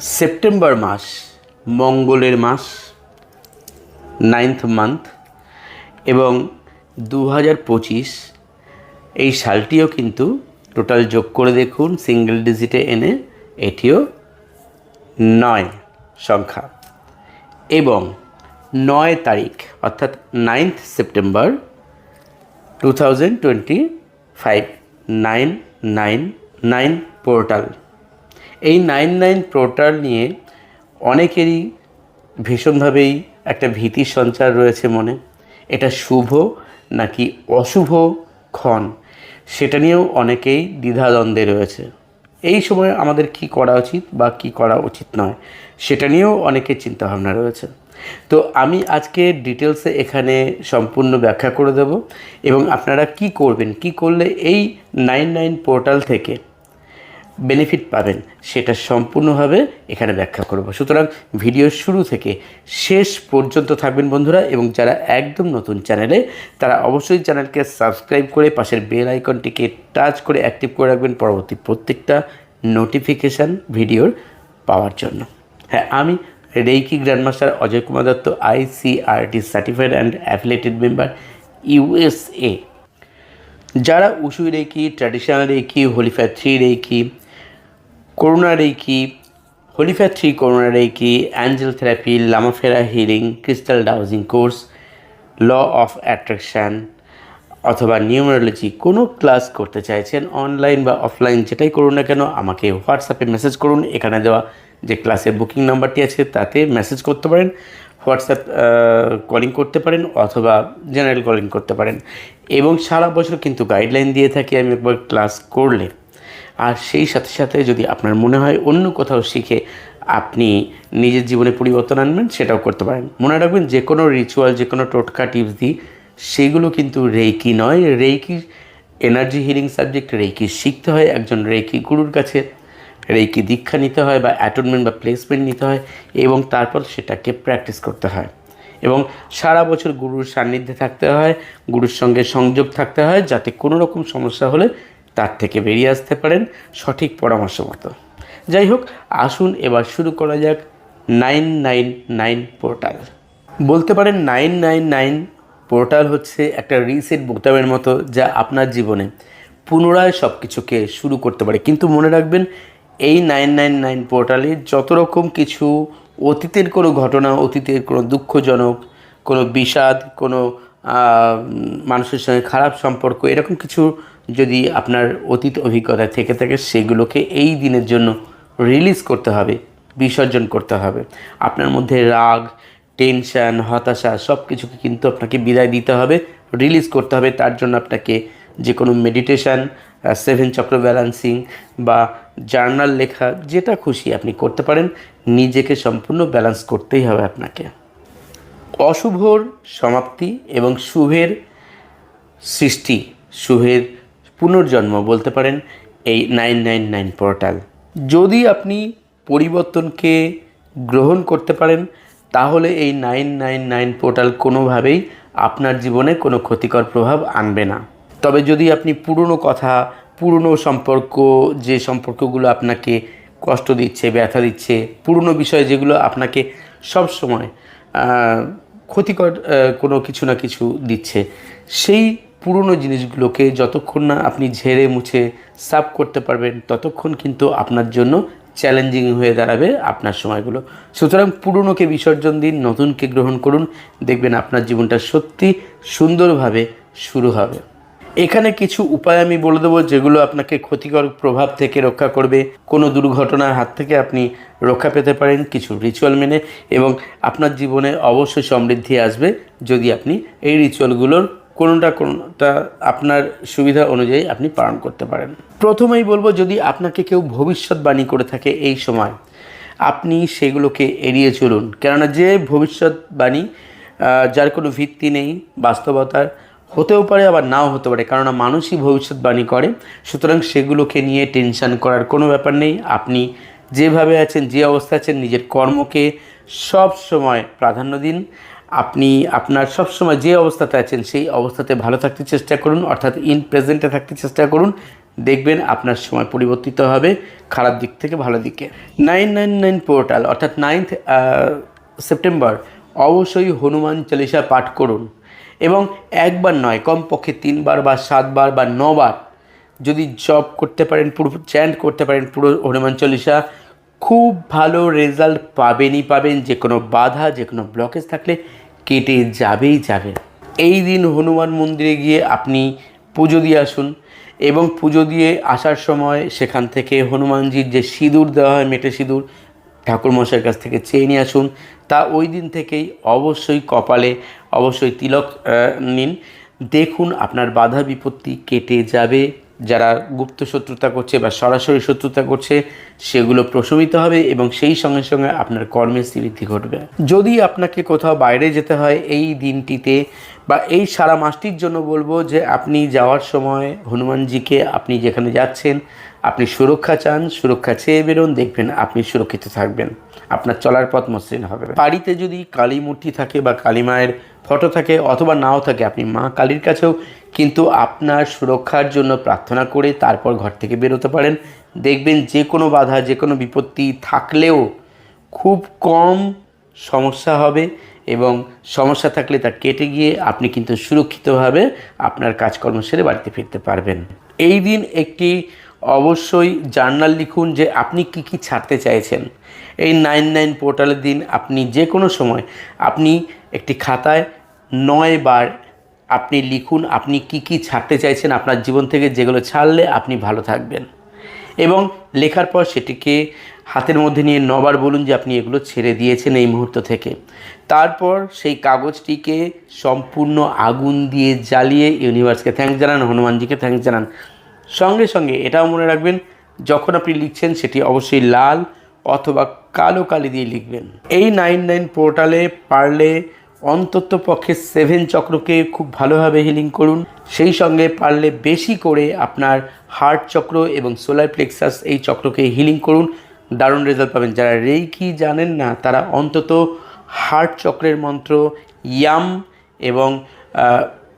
September মাস, মঙ্গলের মাস ninth month এবং দু হাজার পঁচিশ, এই সালটিও কিন্তু টোটাল যোগ করে দেখুন সিঙ্গেল ডিজিটে এনে এটিও নয় সংখ্যা। এবং নয় তারিখ, অর্থাৎ ninth September two thousand twenty five nine nine nine portal এই নাইন নাইন পোর্টাল নিয়ে অনেকেরই ভীষণভাবেই একটা ভীতির সঞ্চার রয়েছে মনে। এটা শুভ নাকি অশুভ ক্ষণ, সেটা নিয়েও অনেকেই দ্বিধাদ্বন্দ্বে রয়েছে। এই সময় আমাদের কি করা উচিত বা কি করা উচিত নয়, সেটা নিয়েও অনেকের চিন্তাভাবনা রয়েছে। তো আমি আজকে ডিটেলসে এখানে সম্পূর্ণ ব্যাখ্যা করে দেব এবং আপনারা কি করবেন, কি করলে এই নাইন নাইন পোর্টাল থেকে বেনিফিট পাবেন, সেটা সম্পূর্ণভাবে এখানে ব্যাখ্যা করব। সুতরাং ভিডিওর শুরু থেকে শেষ পর্যন্ত থাকবেন বন্ধুরা, এবং যারা একদম নতুন চ্যানেলে, তারা অবশ্যই চ্যানেলকে সাবস্ক্রাইব করে পাশের বেল আইকনটিকে টাচ করে অ্যাক্টিভ করে রাখবেন পরবর্তী প্রত্যেকটা নোটিফিকেশান ভিডিওর পাওয়ার জন্য। হ্যাঁ আমি reiki grandmaster Ajay Kumar Dutta ICRT certified and affiliated member USA যারা Usui reiki traditional reiki holy fire three reiki Karuna reiki holy fire three reiki angel therapy লামাফেরা healing crystal dowsing course law of attraction অথবা numerology কোনো class করতে চাইছেন online বা offline যেটাই করুন না কেন, আমাকে হোয়াটসঅ্যাপে মেসেজ করুন। এখানে দেওয়া যে ক্লাসের বুকিং নাম্বারটি আছে, তাতে মেসেজ করতে পারেন হোয়াটসঅ্যাপ কলিং করতে পারেন, অথবা জেনারেল কলিং করতে পারেন। এবং সারা বছর কিন্তু গাইডলাইন দিয়ে থাকি আমি একবার ক্লাস করলে। আর সেই সাথে সাথে যদি আপনার মনে হয় অন্য কোথাও শিখে আপনি নিজের জীবনে পরিবর্তন আনবেন, সেটাও করতে পারেন। মনে রাখবেন যে কোনো রিচুয়াল যে কোনো টোটকা টিপস দিই সেগুলো কিন্তু রেকি নয়। Reiki energy healing subject reiki শিখতে হয় একজন রেকি গুরুর কাছে। রেকি দীক্ষা নিতে হয় বা অ্যাটনমেন্ট বা প্লেসমেন্ট নিতে হয় এবং তারপর সেটাকে প্র্যাকটিস করতে হয়। এবং সারা বছর গুরুর সান্নিধ্যে থাকতে হয়, গুরুর সঙ্গে সংযোগ থাকতে হয় যাতে কোনো রকম সমস্যা হলে তার থেকে বেরিয়ে আসতে পারেন সঠিক পরামর্শ মতো। যাই হোক, আসুন এবার শুরু করা যাক নাইন নাইন নাইন পোর্টাল। বলতে পারেন নাইন নাইন নাইন পোর্টাল হচ্ছে একটা রিসেট বোতামের মতো যা আপনার জীবনে পুনরায় সব কিছুকে শুরু করতে পারে। কিন্তু মনে রাখবেন, এই নাইন নাইন নাইন পোর্টালে যত রকম কিছু অতীতের কোনো ঘটনা, অতীতের কোনো দুঃখজনক, কোনো বিষাদ, কোনো মানুষের সঙ্গে খারাপ সম্পর্ক, এরকম কিছু যদি আপনার অতীত অভিজ্ঞতা থেকে থাকে, সেগুলোকে এই দিনের জন্য রিলিজ করতে হবে, বিসর্জন করতে হবে। আপনার মধ্যে রাগ টেনশন হতাশা সব কিছুকে কিন্তু আপনাকে বিদায় দিতে হবে রিলিজ করতে হবে। তার জন্য আপনাকে যে কোনো মেডিটেশান সেভেন চক্র ব্যালান্সিং বা জার্নাল লেখা, যেটা খুশি আপনি করতে পারেন। নিজেকে সম্পূর্ণ ব্যালেন্স করতেই হবে আপনাকে। অশুভর সমাপ্তি এবং শুভের সৃষ্টি, শুভের পুনর্জন্ম বলতে পারেন এই নাইন নাইন নাইন পোর্টাল। যদি আপনি পরিবর্তনকে গ্রহণ করতে পারেন, তাহলে এই নাইন নাইন নাইন পোর্টাল কোনোভাবেই আপনার জীবনে কোনো ক্ষতিকর প্রভাব আনবে না। তবে যদি আপনি পুরনো কথা, পুরনো সম্পর্ক, যে সম্পর্কগুলো আপনাকে কষ্ট দিচ্ছে, ব্যথা দিচ্ছে, পুরনো বিষয় যেগুলো আপনাকে সব সময় ক্ষতিকর কোনো কিছু না কিছু দিচ্ছে, সেই পুরনো জিনিসগুলোকে যতক্ষণ না আপনি ঝেড়ে মুছে সাফ করতে পারবেন, ততক্ষণ কিন্তু আপনার জন্য চ্যালেঞ্জিং হয়ে দাঁড়াবে আপনার সময়গুলো। সুতরাং পুরনোকে বিসর্জন দিন, নতুনকে গ্রহণ করুন, দেখবেন আপনার জীবনটা সত্যি সুন্দরভাবে শুরু হবে। এখানে কিছু উপায় আমি বলে দেবো যেগুলো আপনাকে ক্ষতিকর প্রভাব থেকে রক্ষা করবে। কোনো দুর্ঘটনার হাত থেকে আপনি রক্ষা পেতে পারেন কিছু রিচুয়াল মেনে এবং আপনার জীবনে অবশ্যই সমৃদ্ধি আসবে যদি আপনি এই রিচুয়ালগুলোর কোনোটা কোনোটা আপনার সুবিধা অনুযায়ী আপনি পালন করতে পারেন। প্রথমেই বলব, যদি আপনাকে কেউ ভবিষ্যৎবাণী করে থাকে এই সময়, আপনি সেগুলোকে এড়িয়ে চলুন। কেননা যে ভবিষ্যৎবাণী যার কোনো ভিত্তি নেই বাস্তবতার হতেও পারে, আবার নাও হতে পারে। কেননা মানুষই ভবিষ্যৎবাণী করে, সুতরাং সেগুলোকে নিয়ে টেনশন করার কোনো ব্যাপার নেই। আপনি যেভাবে আছেন, যে অবস্থা আছেন, নিজের কর্মকে সব সময় প্রাধান্য দিন। আপনি আপনার সব সময় যে অবস্থাতে আছেন, সেই অবস্থাতে ভালো থাকতে চেষ্টা করুন, অর্থাৎ ইন প্রেজেন্টে থাকতে চেষ্টা করুন। দেখবেন আপনার সময় পরিবর্তিত হবে, খারাপ দিক থেকে ভালো দিকে। নাইন নাইন নাইন পোর্টাল অর্থাৎ নাইন্থ সেপ্টেম্বর অবশ্যই হনুমান চালিসা পাঠ করুন। এবং একবার নয়, কমপক্ষে তিনবার বা সাতবার বা নবার যদি জব করতে পারেন, পুরো চ্যান্ট করতে পারেন, পুরো হনুমান চল্লিশা খুব ভালো রেজাল্ট পাবেনই পাবেন, যে কোনো বাধা, যে কোনো ব্লকেজ থাকলে কেটে যাবেই যাবে। এই দিন হনুমান মন্দিরে গিয়ে আপনি পুজো দিয়ে আসুন এবং পুজো দিয়ে আসার সময় সেখান থেকে হনুমানজির যে সিঁদুর দেওয়া হয়, মেটে সিঁদুর, ঠাকুরমশাইয়ের কাছ থেকে চেয়ে নিয়ে আসুন। তা ওই দিন থেকেই অবশ্যই কপালে, অবশ্যই তিলক নিন। দেখুন আপনার বাধা বিপত্তি কেটে যাবে। যারা গুপ্ত শত্রুতা করছে বা সরাসরি শত্রুতা করছে, সেগুলো প্রশমিত হবে এবং সেই সঙ্গে সঙ্গে আপনার কর্মের বৃদ্ধি ঘটবে। যদি আপনাকে কোথাও বাইরে যেতে হয় এই দিনটিতে বা এই সারা মাসটির জন্য বলব যে আপনি যাওয়ার সময় হনুমানজিকে আপনি যেখানে যাচ্ছেন, আপনি সুরক্ষা চান, সুরক্ষা চেয়ে বেরোন, দেখবেন আপনি সুরক্ষিত থাকবেন। আপনার চলার পথ মসৃণ হবে। বাড়িতে যদি কালী মূর্তি থাকে বা কালী মায়ের ফটো থাকে অথবা নাও থাকে, আপনি মা কালীর কাছেও কিন্তু আপনার সুরক্ষার জন্য প্রার্থনা করে তারপর ঘর থেকে বেরোতে পারেন। দেখবেন যে কোনো বাধা, যে কোনো বিপত্তি থাকলেও খুব কম সমস্যা হবে এবং সমস্যা থাকলে তা কেটে গিয়ে আপনি কিন্তু সুরক্ষিতভাবে আপনার কাজকর্ম সেরে বাড়িতে ফিরতে পারবেন। এই দিন একটি অবশ্যই জার্নাল লিখুন যে আপনি কি কি ছাড়তে চাইছেন। এই নাইন নাইন পোর্টালের দিন আপনি যে কোনো সময় আপনি একটি খাতায় নয় বার আপনি লিখুন, আপনি কি কি ছাড়তে চাইছেন আপনার জীবন থেকে, যেগুলো ছাড়লে আপনি ভালো থাকবেন। এবং লেখার পর সেটিকে হাতের মধ্যে নিয়ে নবার বলুন যে আপনি এগুলো ছেড়ে দিয়েছেন এই মুহূর্ত থেকে। তারপর সেই কাগজটিকে সম্পূর্ণ আগুন দিয়ে জ্বালিয়ে ইউনিভার্সকে থ্যাঙ্কস জানান, হনুমানজিকে থ্যাঙ্কস জানান। সঙ্গে সঙ্গে এটাও মনে রাখবেন, যখন আপনি লিখছেন সেটি অবশ্যই লাল অথবা কালো কালি দিয়ে লিখবেন। এই নাইন নাইন পোর্টালে পারলে অন্তত পক্ষে সেভেন চক্রকে খুব ভালোভাবে হিলিং করুন। সেই সঙ্গে পারলে বেশি করে আপনার হার্ট চক্র এবং সোলার প্লেক্সাস এই চক্রকে হিলিং করুন। দারুণ রেজাল্ট পাবেন। যারা রেইকি জানেন না, তারা অন্তত হার্ট চক্রের মন্ত্র ইয়াম এবং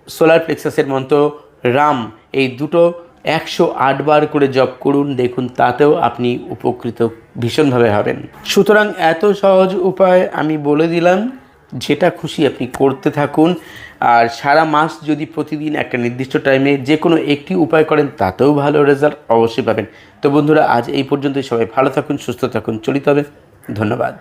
সোলার প্লেক্সাসের মন্ত্র রাম এই দুটো একশো আটবার করে জপ করুন। দেখুন, তাতেও আপনি উপকৃত ভীষণভাবে হবেন। সুতরাং এত সহজ উপায় আমি বলে দিলাম। যেটা খুশি আপনি করতে থাকুন। আর সারা মাস যদি প্রতিদিন একটা নির্দিষ্ট টাইমে যে কোনো একটি উপায় করেন, তাতেও ভালো রেজাল্ট অবশ্যই পাবেন। তো বন্ধুরা, আজ এই পর্যন্তই। সবাই ভালো থাকুন, সুস্থ থাকুন, চলিত হবে। ধন্যবাদ।